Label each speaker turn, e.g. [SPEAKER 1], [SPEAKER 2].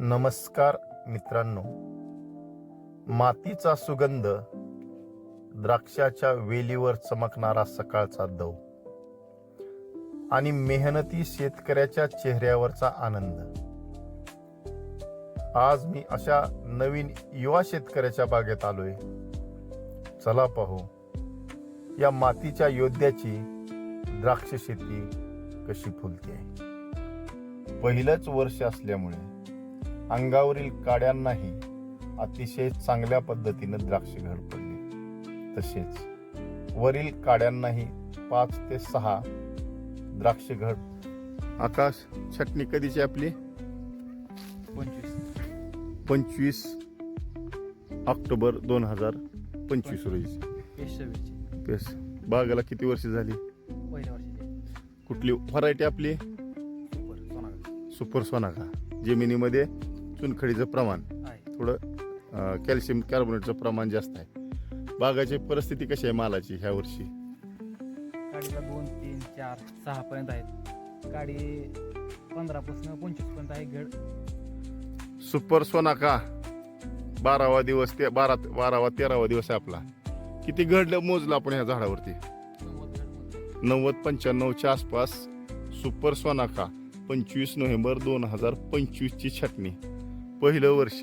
[SPEAKER 1] नमस्कार मित्रांनो. मातीचा सुगंध द्राक्षाच्या वेलीवर चमकणारा सकाळचा दव आणि मेहनती शेतकऱ्याच्या चेहऱ्यावरचा आनंद. आज मी अशा नवीन युवा शेतकऱ्याच्या बागेत आलोय. चला पाहू. या मातीच्या योद्ध्याची द्राक्ष शेती कशी फुलते? पहिलंच वर्ष असल्यामुळे अंगावरील काड्यांनाही अतिशय चांगल्या पद्धतीनं द्राक्ष घड पडली. तसेच वरील काड्यांनाही पाच ते सहा द्राक्ष घड. आकाश छटणी कधीची आपली?
[SPEAKER 2] पंचवीस.
[SPEAKER 1] पंचवीस ऑक्टोबर दोन हजार पंचवीस रोजी. तेच बागाला किती वर्ष झाली? कुठली व्हरायटी आपली?
[SPEAKER 2] सुपर सोनागा
[SPEAKER 1] सुपर सोनाका जमिनीमध्ये चुनखडीचं प्रमाण. थोडं कॅल्शियम कार्बोनेटचं प्रमाण जास्त आहे. बागाची परिस्थिती कशी आहे मालाची ह्या वर्षी?
[SPEAKER 2] गाडीला दोन तीन चार सहा पर्यंत आहेत. गाडी पंधरापासून पंचवीसपर्यंत आहे घड.
[SPEAKER 1] सुपर सोनाका बारावा दिवस ते बारा बारावा तेरावा दिवस आहे आपला. किती घड मोजलं आपण ह्या झाडावरती? नव्वद पंच्याण्णवच्या आसपास सुपर सोनाका पंचवीस नोव्हेंबर दोन हजार पंचवीसची छटणी. पहिलं वर्ष.